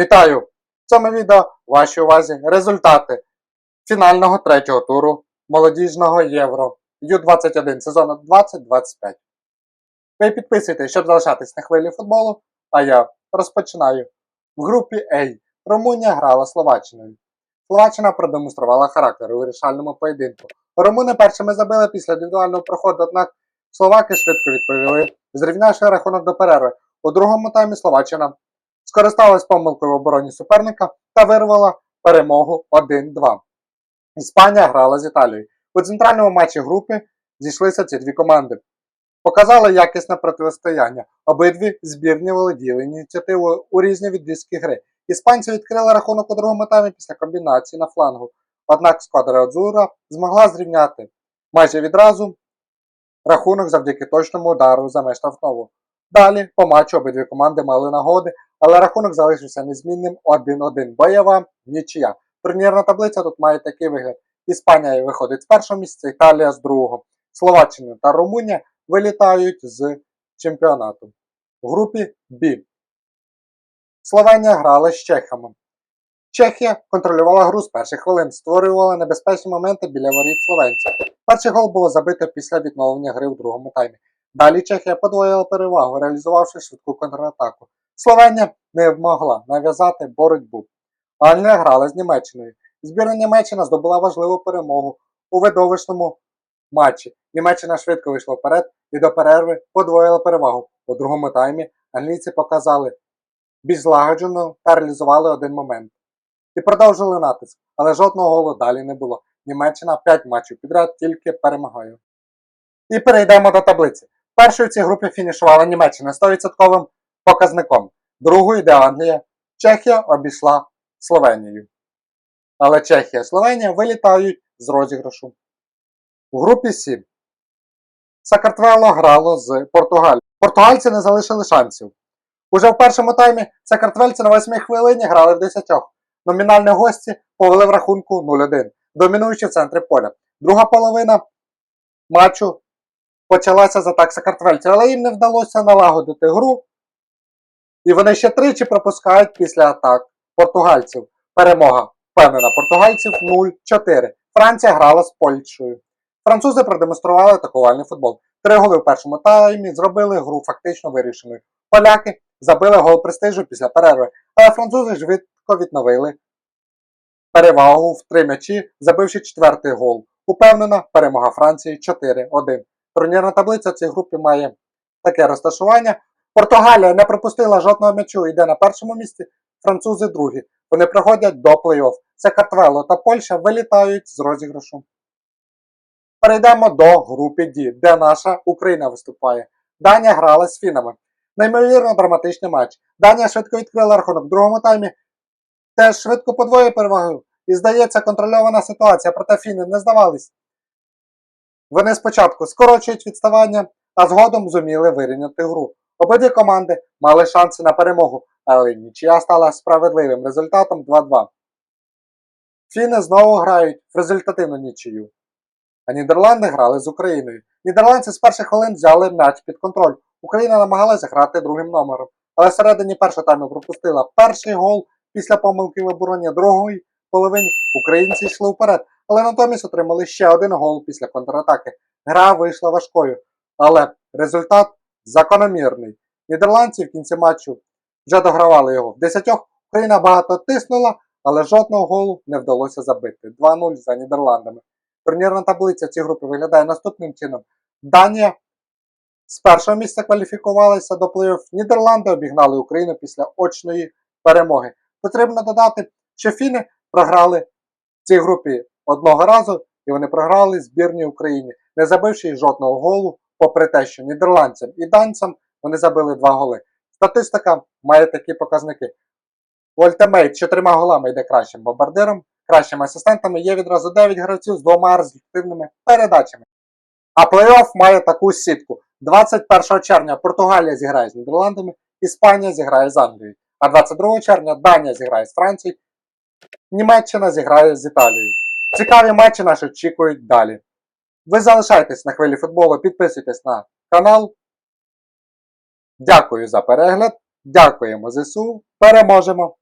Вітаю! В цьому відео вашій увазі результати фінального третього туру молодіжного Євро Ю-21 сезону 2025. Ви підписуйтесь, щоб залишатись на хвилі футболу, а я розпочинаю. В групі А Румунія грала Словаччиною. Словаччина продемонструвала характер у вирішальному поєдинку. Румуни першими забили після індивідуального проходу, однак словаки швидко відповіли, зрівнявши рахунок до перерви. У другому таймі Словаччина скористалась помилкою в обороні суперника та вирвала перемогу 1-2. Іспанія грала з Італією. У центральному матчі групи зійшлися ці дві команди. Показали якісне протистояння. Обидві збірні володіли ініціативою у різні відрізки гри. Іспанці відкрили рахунок у другому таймі після комбінації на флангу. Однак сквадра Адзура змогла зрівняти майже відразу рахунок завдяки точному удару за меж штрафного. Далі по матчу обидві команди мали нагоди, але рахунок залишився незмінним 1-1. Бойова нічия. Турнірна таблиця тут має такий вигляд. Іспанія виходить з першого місця, Італія з другого. Словаччина та Румунія вилітають з чемпіонату. В групі Б. Словенія грала з чехами. Чехія контролювала гру з перших хвилин, створювала небезпечні моменти біля воріт словенців. Перший гол було забито після відновлення гри в другому таймі. Далі Чехія подвоїла перевагу, реалізувавши швидку контратаку. Словенія не могла нав'язати боротьбу. Англія грала з Німеччиною. Збірна Німеччина здобула важливу перемогу у видовищному матчі. Німеччина швидко вийшла вперед і до перерви подвоїла перевагу. У другому таймі англійці показали більш злагоджено та реалізували один момент. І продовжили натиск, але жодного голу далі не було. Німеччина 5 матчів підряд тільки перемагає. І перейдемо до таблиці. Першою в цій групі фінішувала Німеччина 100% показником. Другою йде Англія. Чехія обійшла Словенію. Але Чехія і Словенія вилітають з розіграшу. У групі 7 Сакартвело грало з Португалією. Португальці не залишили шансів. Уже в першому таймі сакартвельці на 8 хвилині грали в 10. Номінальні гості повели в рахунку 0-1, домінуючи в центрі поля. Друга половина матчу почалася з атак сакартвельців, але їм не вдалося налагодити гру. І вони ще тричі пропускають після атак португальців. Перемога впевнена португальців 0-4. Франція грала з Польщею. Французи продемонстрували атакувальний футбол. Три голи в першому таймі зробили гру фактично вирішеною. Поляки забили гол престижу після перерви, але французи швидко відновили перевагу в три м'ячі, забивши четвертий гол. Упевнена перемога Франції 4-1. Турнірна таблиця цій групі має таке розташування. Португалія не пропустила жодного м'ячу, йде на першому місці, французи другі. Вони приходять до плей-офф. Це Картвело та Польща вилітають з розіграшу. Перейдемо до групи D, де наша Україна виступає. Данія грала з фінами. Неймовірно драматичний матч. Данія швидко відкрила рахунок в другому таймі. Теж швидко подвоює перевагу. І здається, контрольована ситуація, проте фіни не здавались. Вони спочатку скорочують відставання, а згодом зуміли вирівняти гру. Обидві команди мали шанси на перемогу, але нічия стала справедливим результатом 2-2. Фіни знову грають в результативну нічию. А Нідерланди грали з Україною. Нідерландці з перших хвилин взяли м'яч під контроль. Україна намагалася грати другим номером, але всередині першого тайму пропустила перший гол після помилки в обороні другої половині. Українці йшли вперед, але натомість отримали ще один гол після контратаки. Гра вийшла важкою, але результат закономірний. Нідерландці в кінці матчу вже догравали його. В десятьох Україна багато тиснула, але жодного голу не вдалося забити. 2-0 за Нідерландами. Турнірна таблиця цієї групи виглядає наступним чином. Данія з першого місця кваліфікувалася до плей-офф. Нідерланди обігнали Україну після очної перемоги. Потрібно додати, що фіни програли в цій групі одного разу, і вони програли збірній Україні, не забивши жодного голу, попри те, що нідерландцям і данцям вони забили два голи. Статистика має такі показники. Ультимейт чотирма голами йде кращим бомбардиром, кращими асистентами є відразу 9 гравців з двома результативними передачами. А плей-офф має таку сітку. 21 червня Португалія зіграє з Нідерландами, Іспанія зіграє з Англією. А 22 червня Данія зіграє з Францією, Німеччина зіграє з Італією. Цікаві матчі нас очікують далі. Ви залишайтесь на хвилі футболу, підписуйтесь на канал. Дякую за перегляд. Дякуємо ЗСУ. Переможемо!